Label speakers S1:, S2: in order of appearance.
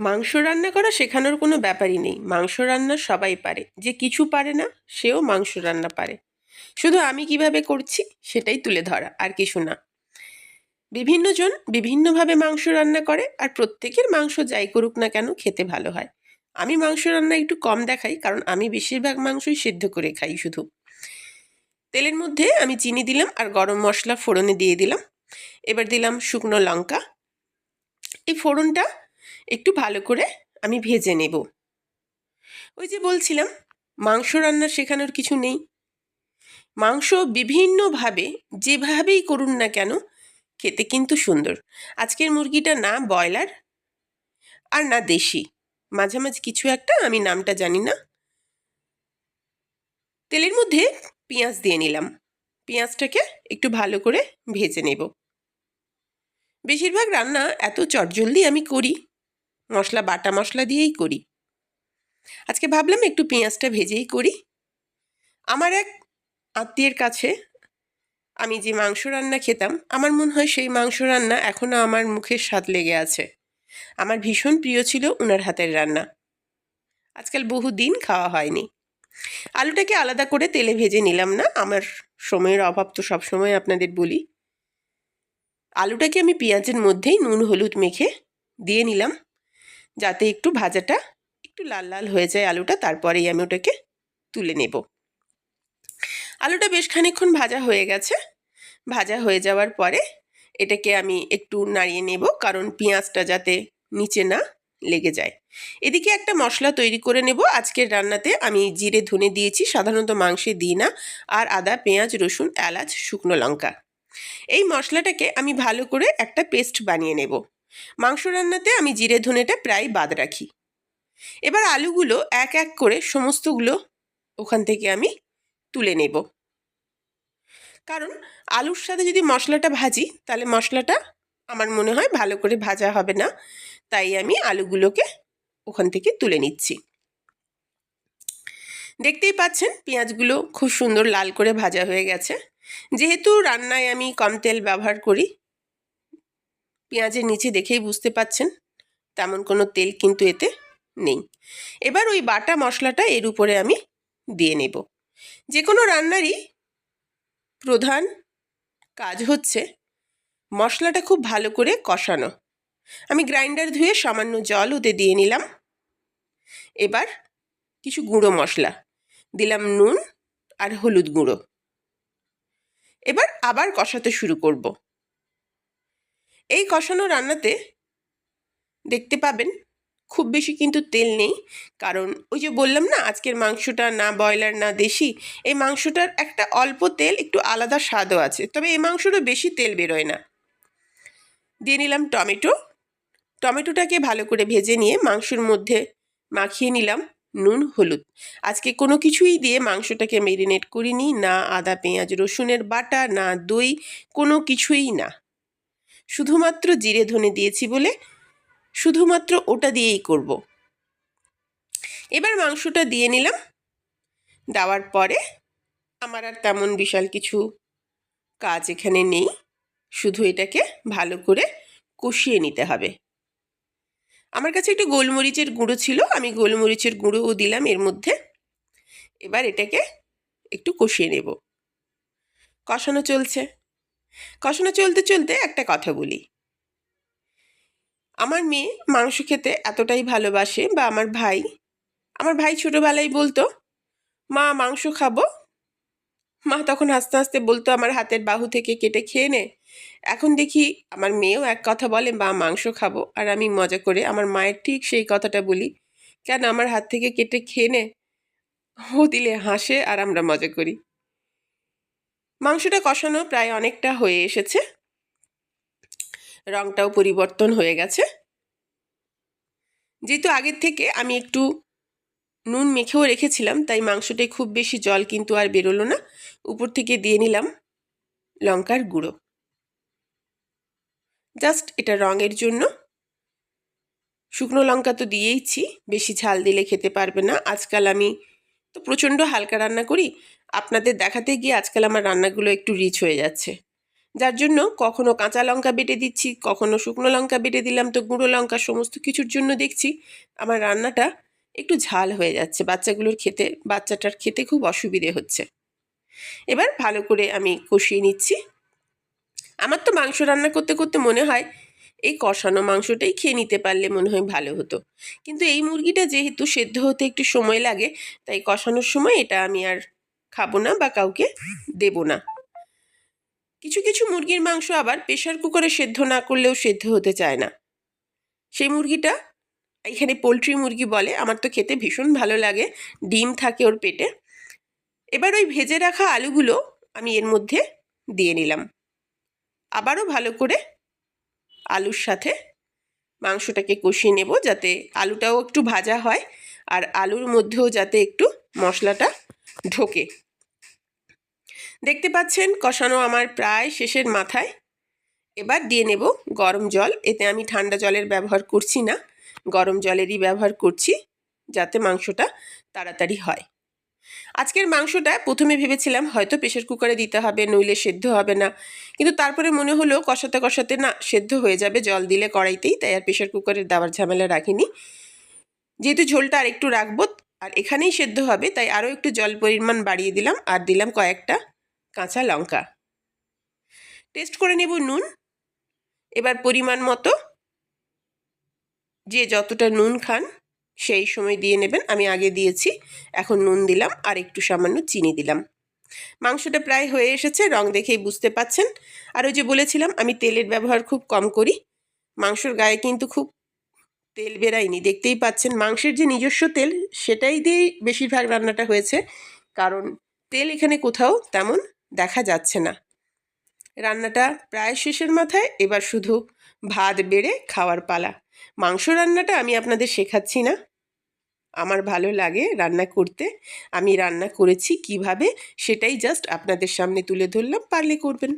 S1: মাংস রান্না করা শেখানোর কোনো ব্যাপারই নেই। মাংস রান্না সবাই পারে। যে কিছু পারে না, সেও মাংস রান্না পারে। শুধু আমি কীভাবে করছি, সেটাই তুলে ধরা, আর কিছু না। বিভিন্নজন বিভিন্নভাবে মাংস রান্না করে, আর প্রত্যেকের মাংস যাই করুক না কেন খেতে ভালো হয়। আমি মাংস রান্না একটু কম দেখাই, কারণ আমি বেশিরভাগ মাংসই সিদ্ধ করে খাই শুধু। তেলের মধ্যে আমি চিনি দিলাম, আর গরম মশলা ফোড়নে দিয়ে দিলাম। এবার দিলাম শুকনো লঙ্কা। এই ফোড়নটা একটু ভালো করে আমি ভেজে নেব। ওই যে বলছিলাম, মাংস রান্না শেখানোর কিছু নেই। মাংস বিভিন্নভাবে, যেভাবেই করুন না কেন, খেতে কিন্তু সুন্দর। আজকের মুরগিটা না ব্রয়লার আর না দেশি। মাঝামাঝি কিছু একটা, আমি নামটা জানি না। তেলের মধ্যে পেঁয়াজ দিয়ে নিলাম। পেঁয়াজটাকে একটু ভালো করে ভেজে নেব। বেশিরভাগ রান্না এত চটজলদি আমি করি। মশলা, বাটা মশলা দিয়েই করি। আজকে ভাবলাম একটু পেঁয়াজটা ভেজেই করি। আমার এক আত্মীয়ের কাছে আমি যে মাংস রান্না খেতাম, আমার মনে হয় সেই মাংস রান্না এখনও আমার মুখের স্বাদ লেগে আছে। আমার ভীষণ প্রিয় ছিল ওনার হাতের রান্না। আজকাল বহু দিন খাওয়া হয়নি। আলুটাকে আলাদা করে তেলে ভেজে নিলাম না, আমার সময়ের অভাব তো সবসময় আপনাদের বলি। আলুটাকে আমি পেঁয়াজের মধ্যেই নুন, হলুদ মেখে দিয়ে নিলাম। যাতে একটু ভাজাটা একটু লাল লাল হয়ে যায় আলুটা, তারপরেই আমি ওটাকে তুলে নেব। আলুটা বেশ খানিক্ষণ ভাজা হয়ে গেছে। ভাজা হয়ে যাওয়ার পরে এটাকে আমি একটু নাড়িয়ে নেব, কারণ পেঁয়াজটা যাতে নিচে না লেগে যায়। এদিকে একটা মশলা তৈরি করে নেব। আজকের রান্নাতে আমি জিরে, ধনে দিয়েছি, সাধারণত মাংসে দিই না, আর আদা, পেঁয়াজ, রসুন, এলাচ, শুকনো লঙ্কা। এই মশলাটাকে আমি ভালো করে একটা পেস্ট বানিয়ে নেব। মাংস রান্নাতে আমি জিরে ধনেটা প্রায় বাদ রাখি। এবার আলুগুলো এক এক করে সমস্তগুলো ওখান থেকে আমি তুলে নেব। কারণ আলুর সাথে যদি মশলাটা ভাজি, তাহলে মশলাটা আমার মনে হয় ভালো করে ভাজা হবে না। তাই আমি আলুগুলোকে ওখান থেকে তুলে নিচ্ছি। দেখতেই পাচ্ছেন, পেঁয়াজগুলো খুব সুন্দর লাল করে ভাজা হয়ে গেছে। যেহেতু রান্নায় আমি কম তেল ব্যবহার করি পেঁয়াজের নিচে দেখেই বুঝতে পাচ্ছেন, তেমন কোনো তেল কিন্তু এতে নেই। এবার ওই বাটা মশলাটা এর উপরে আমি দিয়ে নেব। যে কোনো রান্নারই প্রধান কাজ হচ্ছে মশলাটা খুব ভালো করে কষানো। আমি গ্রাইন্ডার ধুয়ে সামান্য জল ওতে দিয়ে নিলাম। এবার কিছু গুঁড়ো মশলা, দিলাম নুন আর হলুদ গুঁড়ো। এবার আবার কষাতে শুরু করব। এই কষানো রান্নাতে দেখতে পাবেন খুব বেশি কিন্তু তেল নেই। কারণ ওই যে বললাম না, আজকের মাংসটা না ব্রয়লার, না দেশি, এই মাংসটার একটা অল্প তেল, একটু আলাদা স্বাদও আছে। তবে এই মাংসটা বেশি তেল বেরোয় না। দিয়ে নিলাম টমেটো। টমেটোটাকে ভালো করে ভেজে নিয়ে মাংসের মধ্যে মাখিয়ে নিলাম নুন, হলুদ। আজকে কোনো কিছুই দিয়ে মাংসটাকে মেরিনেট করিনি, না আদা, পেঁয়াজ, রসুনের বাটা, না দই, কোনো কিছুই না। শুধুমাত্র জিরে ধনে দিয়েছি বলে শুধুমাত্র ওটা দিয়েই করব। এবার মাংসটা দিয়ে নিলাম। দেওয়ার পরে আমার আর তেমন বিশাল কিছু কাজ এখানে নেই। শুধু এটাকে ভালো করে কষিয়ে নিতে হবে। আমার কাছে একটু গোলমরিচের গুঁড়ো ছিল, আমি গোলমরিচের গুঁড়োও দিলাম এর মধ্যে। এবার এটাকে একটু কষিয়ে নেব। কষানো চলছে। কষানো চলতে চলতে একটা কথা বলি। আমার মেয়ে মাংস খেতে এতটাই ভালোবাসে বা আমার ভাই আমার ভাই ছোটোবেলায় বলতো, মা, মাংস খাব? মা তখন হাসতে হাসতে বলতো, আমার হাতের বাহু থেকে কেটে খেয়ে নে। এখন দেখি আমার মেয়েও এক কথা বলে, মা, মাংস খাব। আর আমি মজা করে আমার মায়ের ঠিক সেই কথাটা বলি, কেন আমার হাত থেকে কেটে খেয়ে নে? ও দিলে হাসে আর আমরা মজা করি। মাংসটা কষানো প্রায় অনেকটা হয়ে এসেছে। রংটাও পরিবর্তন হয়ে গেছে। যেহেতু আগের থেকে আমি একটু নুন মেখেও রেখেছিলাম, তাই মাংসটায় খুব বেশি জল কিন্তু আর বেরোলো না। উপর থেকে দিয়ে নিলাম লঙ্কার গুঁড়ো। জাস্ট এটা রঙের জন্য। শুকনো লঙ্কা তো দিয়েইছি, বেশি ঝাল দিলে খেতে পারবে না। আজকাল আমি তো প্রচণ্ড হালকা রান্না করি। আপনাদের দেখাতে গিয়ে আজকাল আমার রান্নাগুলো একটু রিচ হয়ে যাচ্ছে। যার জন্য কখনো কাঁচা লঙ্কা বেটে দিচ্ছি, কখনো শুকনো লঙ্কা বেটে দিলাম, তো গুঁড়ো লঙ্কা সমস্ত কিছুর জন্য দেখছি আমার রান্নাটা একটু ঝাল হয়ে যাচ্ছে। বাচ্চাগুলোর খেতে, বাচ্চাটার খেতে খুব অসুবিধে হচ্ছে। এবার ভালো করে আমি কষিয়ে নিচ্ছি। আমার তো মাংস রান্না করতে করতে মনে হয় এই কষানো মাংসটাই খেয়ে নিতে পারলে মনে হয় ভালো হতো। কিন্তু এই মুরগিটা যেহেতু সেদ্ধ হতে একটু সময় লাগে, তাই কষানোর সময় এটা আমি আর খাব না বা কাউকে দেব না। কিছু কিছু মুরগির মাংস আবার প্রেশার কুকারে সেদ্ধ না করলেও সেদ্ধ হতে চায় না। সেই মুরগিটা, এখানে পোলট্রি মুরগি বলে, আমার তো খেতে ভীষণ ভালো লাগে, ডিম থাকে ওর পেটে। এবার ওই ভেজে রাখা আলুগুলো আমি এর মধ্যে দিয়ে নিলাম। আবারও ভালো করে আলুর সাথে মাংসটাকে কষিয়ে নেব যাতে আলুটাও একটু ভাজা হয় আর আলুর মধ্যেও যাতে একটু মশলাটা ঢোকে। দেখতে পাচ্ছেন কষানো আমার প্রায় শেষের মাথায়। এবার দিয়ে নেব গরম জল। এতে আমি ঠান্ডা জলের ব্যবহার করছি না। গরম জলেরই ব্যবহার করছি যাতে মাংসটা তাড়াতাড়ি হয়। আজকের মাংসটা প্রথমে ভেবেছিলাম হয়তো প্রেশার কুকারে দিতে হবে, নইলে সেদ্ধ হবে না। কিন্তু তারপরে মনে হলো কষাতে কষাতে না, সেদ্ধ হয়ে যাবে, জল দিলে কড়াইতেই, তাই আর প্রেশার কুকারের দেওয়ার ঝামেলা রাখিনি। যেহেতু ঝোলটা আর একটু রাখব, আর এখানেই সেদ্ধ হবে, তাই আরও একটু জল পরিমাণ বাড়িয়ে দিলাম, আর দিলাম কয়েকটা কাঁচা লঙ্কা। টেস্ট করে নেব নুন। এবার পরিমাণ মতো, যে যতটা নুন খান সেই সময় দিয়ে নেবেন। আমি আগে দিয়েছি, এখন নুন দিলাম আর একটু সামান্য চিনি দিলাম। মাংসটা প্রায় হয়ে এসেছে, রং দেখেই বুঝতে পাচ্ছেন। আর ওই যে বলেছিলাম, আমি তেলের ব্যবহার খুব কম করি। মাংসর গায়ে কিন্তু খুব তেল বেরায়নি, দেখতেই পাচ্ছেন। মাংসের যে নিজস্ব তেল, সেটাই দিয়েই বেশিরভাগ রান্নাটা হয়েছে। কারণ তেল এখানে কোথাও তেমন দেখা যাচ্ছে না। রান্নাটা প্রায় শেষের মাথায়, এবার শুধু ভাত বেড়ে খাওয়ার পালা। মাংস রান্নাটা আমি আপনাদের শেখাচ্ছি না। আমার ভালো লাগে রান্না করতে। আমি রান্না করেছি কীভাবে সেটাই জাস্ট আপনাদের সামনে তুলে ধরলাম, পারলে করবেন।